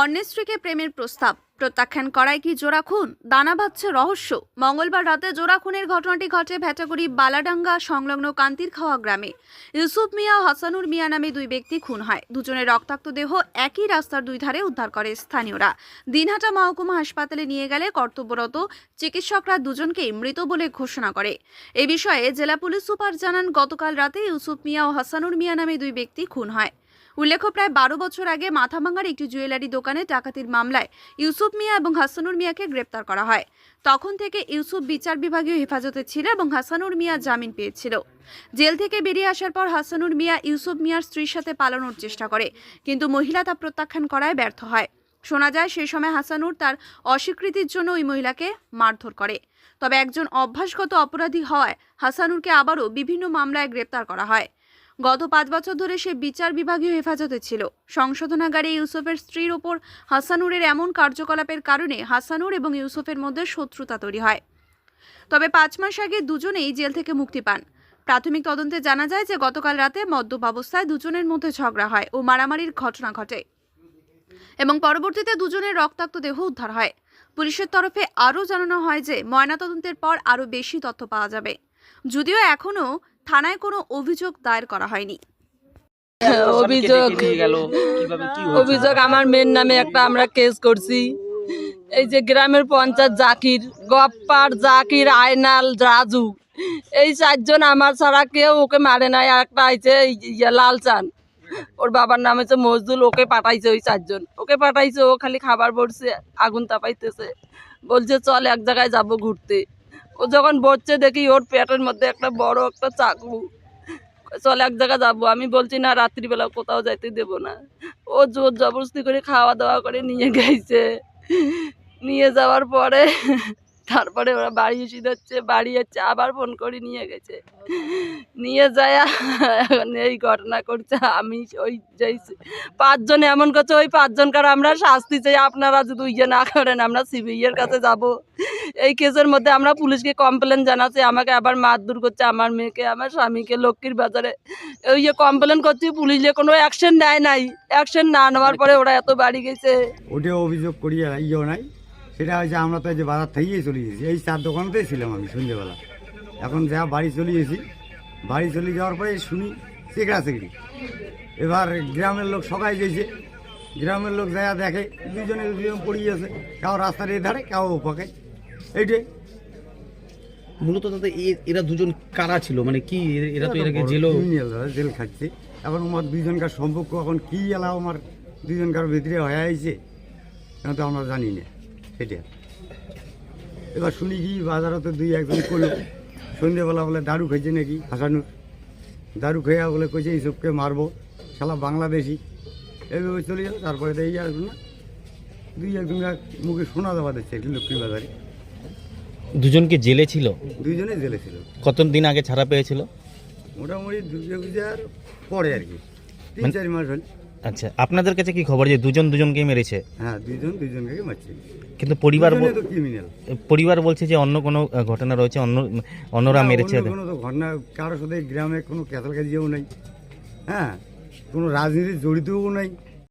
অন্যের স্ত্রীকে প্রেমের প্রস্তাব। প্রত্যাখ্যান করায় কি জোড়া খুন? দানা বাঁধছে রহস্য। মঙ্গলবার রাতে জোড়া খুনের ঘটনাটি ঘটে ভেটাগুড়ি বালাডাঙ্গা সংলগ্ন কান্তির খাওয়া গ্রামে। ইউসুফ মিয়া ও হাসানুর মিয়া নামে দুই ব্যক্তি খুন হয়। দুজনের রক্তাক্ত দেহ একই রাস্তার দুই ধারে উদ্ধার করে স্থানীয়রা। দিনহাটা মহকুমা হাসপাতালে নিয়ে গেলে কর্তব্যরত চিকিৎসকরা দুজনকেই মৃত বলে ঘোষণা করে। এ বিষয়ে জেলা পুলিশ সুপার জানান, গতকাল রাতে ইউসুফ মিয়া ও হাসানুর মিয়া নামে দুই ব্যক্তি খুন হয়। উল্লেখ্য, প্রায় বারো বছর আগে মাথাভাঙ্গার একটি জুয়েলারি দোকানে ডাকাতির মামলায় ইউসুফ মিয়া এবং হাসানুর মিয়াকে গ্রেপ্তার করা হয়। তখন থেকে ইউসুফ বিচার বিভাগীয় হেফাজতে ছিল এবং হাসানুর মিয়া জামিন পেয়েছিল। জেল থেকে বেরিয়ে আসার পর হাসানুর মিয়া ইউসুফ মিয়ার স্ত্রীর সাথে পালানোর চেষ্টা করে, কিন্তু মহিলা তা প্রত্যাখ্যান করায় ব্যর্থ হয়। শোনা যায় সেই সময় হাসানুর তার অস্বীকৃতির জন্য ওই মহিলাকে মারধর করে। তবে একজন অভ্যাসগত অপরাধী হওয়ায় হাসানুরকে আবারও বিভিন্ন মামলায় গ্রেপ্তার করা হয়। গত পাঁচ বছর ধরে সে বিচার বিভাগীয় হেফাজতে ছিল। সংশোধনাগারে ইউসুফের স্ত্রীর ওপর হাসানুরের এমন কার্যকলাপের কারণে হাসানুর এবং ইউসুফের মধ্যে শত্রুতা তৈরি হয়। তবে পাঁচ মাস আগে দুজনেই জেল থেকে মুক্তি পান। প্রাথমিক তদন্তে জানা যায় যে গতকাল রাতে মদ্যপ অবস্থায় দুজনের মধ্যে ঝগড়া হয় ও মারামারির ঘটনা ঘটে এবং পরবর্তীতে দুজনের রক্তাক্ত দেহ উদ্ধার হয়। পুলিশের তরফে আরও জানানো হয় যে ময়নাতদন্তের পর আরও বেশি তথ্য পাওয়া যাবে। যদিও এখনও থানায় কোনো অভিযোগ দায়ের করা হয়নি। অভিযোগ গেল। কীভাবে কি হয়েছে? অভিযোগ আমার মেয়ের নামে একটা আমরা কেস করছি। এই যে গ্রামের পঞ্চায়েত জাকির গপ্পার জাকির আয়নাল রাজু এই চারজন আমার ছাড়া কেউ ওকে মারে নাই। আর একটা আছে এই লালচান ওর বাবার নাম হচ্ছে মজদুল ওকে পাঠাইছে ওই চারজন। ওকে পাঠাইছে ও খালি খাবার পড়ছে আগুন তাপাইতেছে। বলছে চল এক জায়গায় যাব ঘুরতে। ও যখন বসছে দেখি ওর পেটের মধ্যে একটা বড় একটা চাকু। চল এক জায়গায় যাব। আমি বলছি, না, রাত্রিবেলা কোথাও যাইতে দেব না। ও জোর জবরদস্তি করে খাওয়া দাওয়া করে নিয়ে গেছে। নিয়ে যাওয়ার পরে তারপরে ওরা বাড়ি এসে যাচ্ছে। বাড়ি যাচ্ছে আবার ফোন করে নিয়ে গেছে। নিয়ে যায়, এখন এই ঘটনা করছে। আমি ওই যেই পাঁচজন এমন করছে, ওই পাঁচজনকার আমরা শাস্তি চাই। আপনারা যদি ইয়ে না করেন, আমরা সিবিআইয়ের কাছে যাব। এই কেসের মধ্যে আমরা পুলিশকে কমপ্লেন জানাচ্ছি আমাকে আবার মার মারধর করছে আমার মেয়েকে আমার স্বামীকে লক্ষ্মীর বাজারে। ওই যে কমপ্লেন করছি পুলিশে কোনো অ্যাকশন নেয় নাই। অ্যাকশন না নেওয়ার পরে ওরা এত বাড়ি গেছে। ওটা অভিযোগ করি আর ইয়েও নাই। সেটা হয়েছে আমরা তো এই যে বাজার থেকেই চলে গেছি। এই চার দোকানতেই ছিলাম আমি সন্ধ্যেবেলা। এখন যা বাড়ি চলে গেছি। বাড়ি চলে যাওয়ার পরে শুনি চেকড়া চেকড়ি। এবার গ্রামের লোক সবাই গেছে। গ্রামের লোক যা দেখে দুজনে দুজন পড়িয়ে আছে। কাউ রাস্তার এ ধারে কাউ ওপাকে এইটাই মূলত এ- এরা দুজন কারা ছিল? মানে কি এরা তো এর আগে জেলও জেল খাচ্ছে। এখন আমার দুজনকার সম্পর্ক এখন কি এলাও আমার দুজনকার ভিতরে হয়ে আইছে কেন তো আমরা জানি না। সেটা। এবার শুনি কি বাজারতে দুই একজন করল সন্ধ্যেবেলা বলে দারু খেয়েছে নাকি? হাসানুর। দারু খেয়ে বলে কইছে এইসবকে মারবো শালা বাংলাদেশি। এইভাবে চলে গেল তারপরে এই আসব না দুই একজন মুখে শোনা দেওয়া দিচ্ছে লক্ষ্মী বাজারে। দুজন কি জেলে ছিল? দুইজনে জেলে ছিল। কত দিন আগে ছাড়া পেয়েছিল? মোটামুটি দুর্গা পূজার পরে আর কি। তিন মানে- চার মাস হলে আচ্ছা আপনাদের কাছে কি খবর যে দুজন দুজনকে মেরেছে? হ্যাঁ দুজন দুইজনকে মারছে। কিন্তু পরিবার বল- দুজনে তো ক্রিমিনাল পরিবার বলছে যে অন্য কোনো আহ, ঘটনা রয়েছে অন্য অন্যরা মেরেছে এদের। কোনো তো ঘটনা কারোর সাথে গ্রামে কোনো ক্যাথল কাজিও নাই। হ্যাঁ কোনো রাজনীতি জড়িতও নাই।